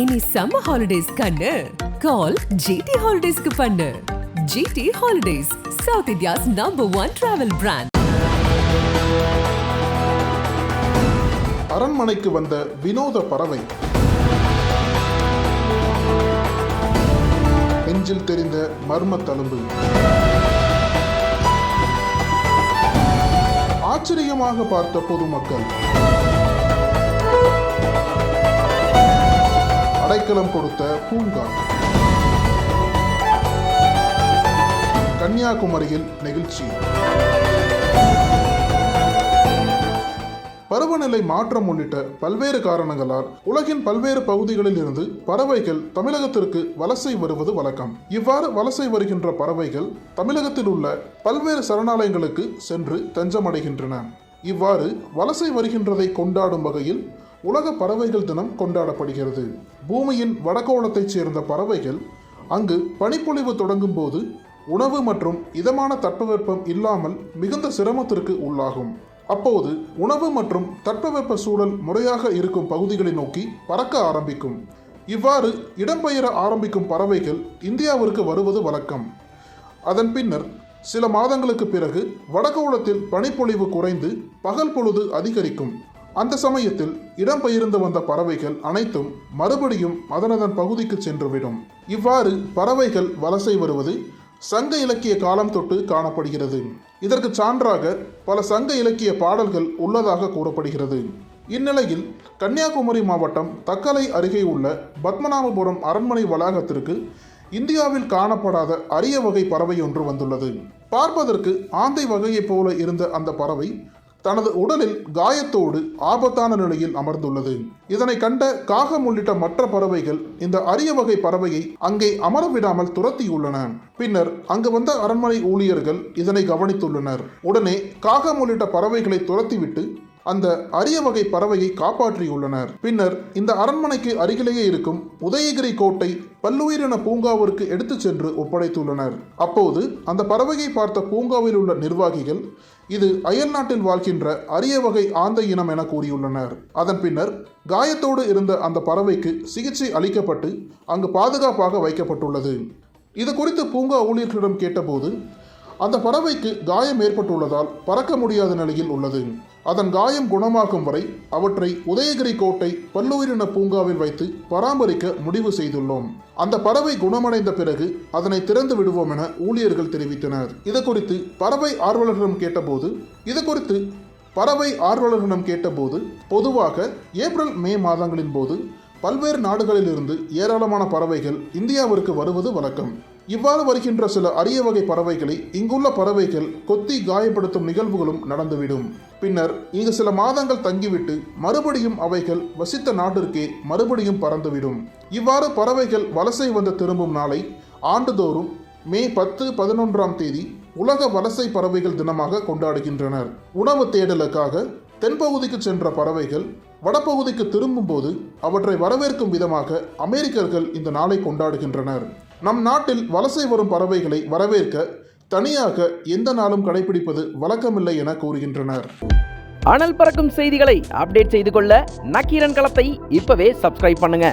இனி summer holidays கண்ணு. கால் GT ஹாலிடேஸ்க்கு பண்ணு. GT holidays south India's number one travel brand அரண்மனைக்கு வந்த வினோத பறவை. நெஞ்சில் தெரிந்த மர்ம தழும்பு. ஆச்சரியமாக பார்த்த பொதுமக்கள். அடைக்கலம் கொடுத்த பூங்கா கன்னியாகுமரியில் நெகிழ்ச்சி. பருவநிலை மாற்றம் உள்ளிட்ட பல்வேறு காரணங்களால் உலகின் பல்வேறு பகுதிகளில் இருந்து பறவைகள் தமிழகத்திற்கு வலசை வருவது வழக்கம். இவ்வாறு வலசை வருகின்ற பறவைகள் தமிழகத்தில் உள்ள பல்வேறு சரணாலயங்களுக்கு சென்று தஞ்சமடைகின்றன. இவ்வாறு வலசை வருகின்றதை கொண்டாடும் வகையில் உலக பறவைகள் தினம் கொண்டாடப்படுகிறது. பூமியின் வடகோளத்தைச் சேர்ந்த பறவைகள் அங்கு பனிப்பொழிவு தொடங்கும் போது உணவு மற்றும் இதமான தட்பவெப்பம் இல்லாமல் மிகுந்த சிரமத்திற்கு உள்ளாகும். அப்போது உணவு மற்றும் தட்பவெப்ப சூழல் முறையாக இருக்கும் பகுதிகளை நோக்கி பறக்க ஆரம்பிக்கும். இவ்வாறு இடம்பெயர ஆரம்பிக்கும் பறவைகள் இந்தியாவிற்கு வருவது வழக்கம். அதன் பின்னர் சில மாதங்களுக்கு பிறகு வடகோளத்தில் பனிப்பொழிவு குறைந்து பகல் பொழுது அதிகரிக்கும். அந்த சமயத்தில் இடம்பெயர்ந்து வந்த பறவைகள் அனைத்தும் மறுபடியும் அதனதன் பகுதிக்கு சென்றுவிடும். இவ்வாறு பறவைகள் வலசை வருவது சங்க இலக்கிய காலம் தொட்டு காணப்படுகிறது. இதற்கு சான்றாக பல சங்க இலக்கிய பாடல்கள் உள்ளதாக கூறப்படுகிறது. இந்நிலையில் கன்னியாகுமரி மாவட்டம் தக்கலை அருகே உள்ள பத்மநாபபுரம் அரண்மனை வளாகத்திற்கு இந்தியாவில் காணப்படாத அரிய வகை பறவை ஒன்று வந்துள்ளது. பார்ப்பதற்கு ஆந்தை வகையைப் போல இருந்த அந்த பறவை தனது உடலில் காயத்தோடு ஆபத்தான நிலையில் அமர்ந்துள்ளது. இதனை கண்ட காகம் உள்ளிட்ட மற்ற பறவைகள் இந்த அரிய வகை பறவையை அங்கே அமர விடாமல் துரத்தியுள்ளன. பின்னர் அங்கு வந்த அரண்மனை ஊழியர்கள் இதனை கவனித்துள்ளனர். உடனே காகம் உள்ளிட்ட பறவைகளை துரத்திவிட்டு அந்த அரிய வகை பறவையை காப்பாற்றியுள்ளனர். பின்னர் இந்த அரண்மனைக்கு அருகிலேயே இருக்கும் உதயகிரி கோட்டை பல்லுயிரின பூங்காவிற்கு எடுத்துச் சென்று ஒப்படைத்துள்ளனர். அப்போது அந்த பறவையை பார்த்த பூங்காவில் உள்ள நிர்வாகிகள் இது அயல் நாட்டில் வாழ்கின்ற அரிய வகை ஆந்தை இனம் என கூறியுள்ளனர். அதன் பின்னர் காயத்தோடு இருந்த அந்த பறவைக்கு சிகிச்சை அளிக்கப்பட்டு அங்கு பாதுகாப்பாக வைக்கப்பட்டுள்ளது. இது குறித்து பூங்கா ஊழியர்களிடம் கேட்டபோது அந்த பறவைக்கு காயம் ஏற்பட்டுள்ளதால் பறக்க முடியாத நிலையில் உள்ளது. அதன் காயம் குணமாகும் வரை அவற்றை உதயகிரி கோட்டை பல்லுயிரின பூங்காவில் வைத்து பராமரிக்க முடிவு செய்துள்ளோம். அந்த பறவை குணமடைந்த பிறகு அதனை திறந்து விடுவோம் என ஊழியர்கள் தெரிவித்தனர். இது குறித்து பறவை ஆர்வலர்களிடம் கேட்டபோது இது குறித்து பறவை ஆர்வலர்களிடம் கேட்டபோது பொதுவாக ஏப்ரல் மே மாதங்களின் போது பல்வேறு நாடுகளிலிருந்து ஏராளமான பறவைகள் இந்தியாவிற்கு வருவது வழக்கம். இவ்வாறு வருகின்ற சில அரிய வகை பறவைகளை இங்குள்ள பறவைகள் கொத்தி காயப்படுத்தும் நிகழ்வுகளும் நடந்துவிடும். பின்னர் இங்கு சில மாதங்கள் தங்கிவிட்டு மறுபடியும் அவைகள் வசித்த நாட்டிற்கே மறுபடியும் பறந்துவிடும். இவ்வாறு பறவைகள் வலசை வந்து திரும்பும் நாளை ஆண்டுதோறும் மே பத்து பதினொன்றாம் தேதி உலக வலசை பறவைகள் தினமாக கொண்டாடுகின்றனர். உணவு தேடலுக்காக தென்பகுதிக்கு சென்ற பறவைகள் வடப்பகுதிக்கு திரும்பும்போது அவற்றை வரவேற்கும் விதமாக அமெரிக்கர்கள் இந்த நாளை கொண்டாடுகின்றனர். நம் நாட்டில் வலசை வரும் பறவைகளை வரவேற்க தனியாக எந்த நாளும் கடைபிடிப்பது வழக்கமில்லை என கூறுகின்றனர். அனல் பறக்கும் செய்திகளை அப்டேட் செய்து கொள்ள நக்கீரன் களத்தை இப்பவே சப்ஸ்கிரைப் பண்ணுங்க.